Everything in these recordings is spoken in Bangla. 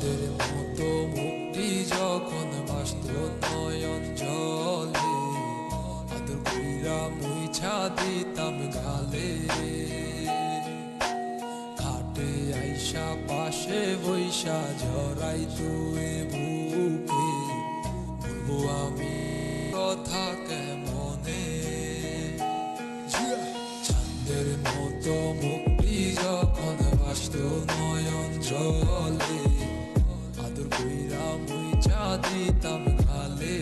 চাঁদের মতো মুক্তি যখন বাস্ত নয়ন জলে, আদর কইরা মুইছা দিতাম গালে খাটে আইসা, পাশে বৈশা, জড়াই তুই বুকে বলব আমি কথা কেমনে? চাঁদের মতো মুক্তি যখন বাস্ত নয়ন জলে কইরা মুইচা দিতাম গালে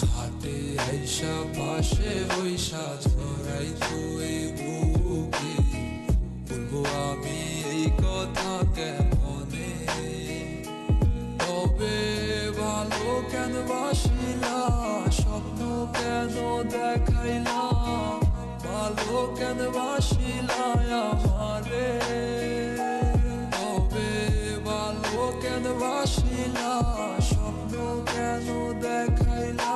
ঘাটে আইসা, পাশে বৈশা ঝরাই তুই বুকে। বলব কথা কেমনে? তবে ভালো কেন বাসিলা? স্বপ্ন কেন দেখাইলা? ভালো কেন বাসিলা আমারে? কেন বাসিলা? স্বপ্ন কেন দেখাইলা?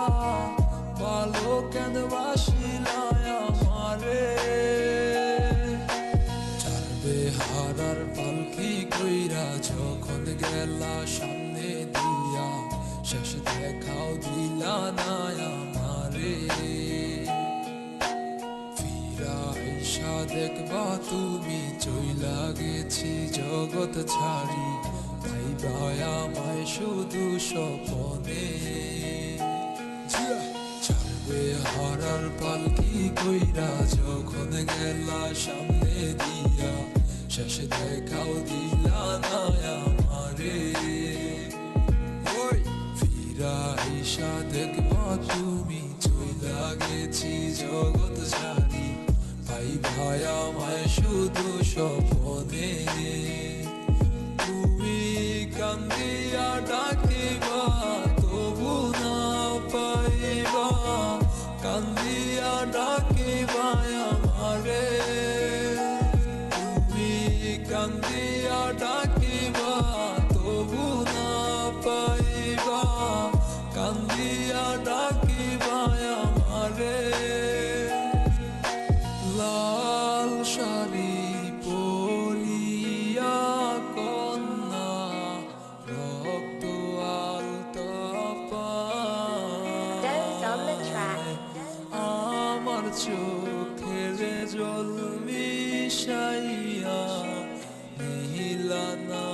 ভালো কেন বাসিলা আমারে? চারবে হারার পালকি কইরা যখন গেলা সামনে দিয়া, শেষ দেখাও দিলা না আমারে। দেখবা তুমি, চইলা গেছি জগৎ ছাড়ি। তাই আমায় শুধু স্বপনে। চারবে হারার পালকি কইরা যখন গেলা সামনে দিয়া, শেষ দেখাও দিলা না আমারে। ফিরা ঈশা, দেখবা তুমি চইলা গেছি জগৎ ছাড়ি ভাই ভাই আমায় শুধু স্বপনে। কান্দিয়া ডাকিবা চোখের জল মিশাইয়া মিহিলানা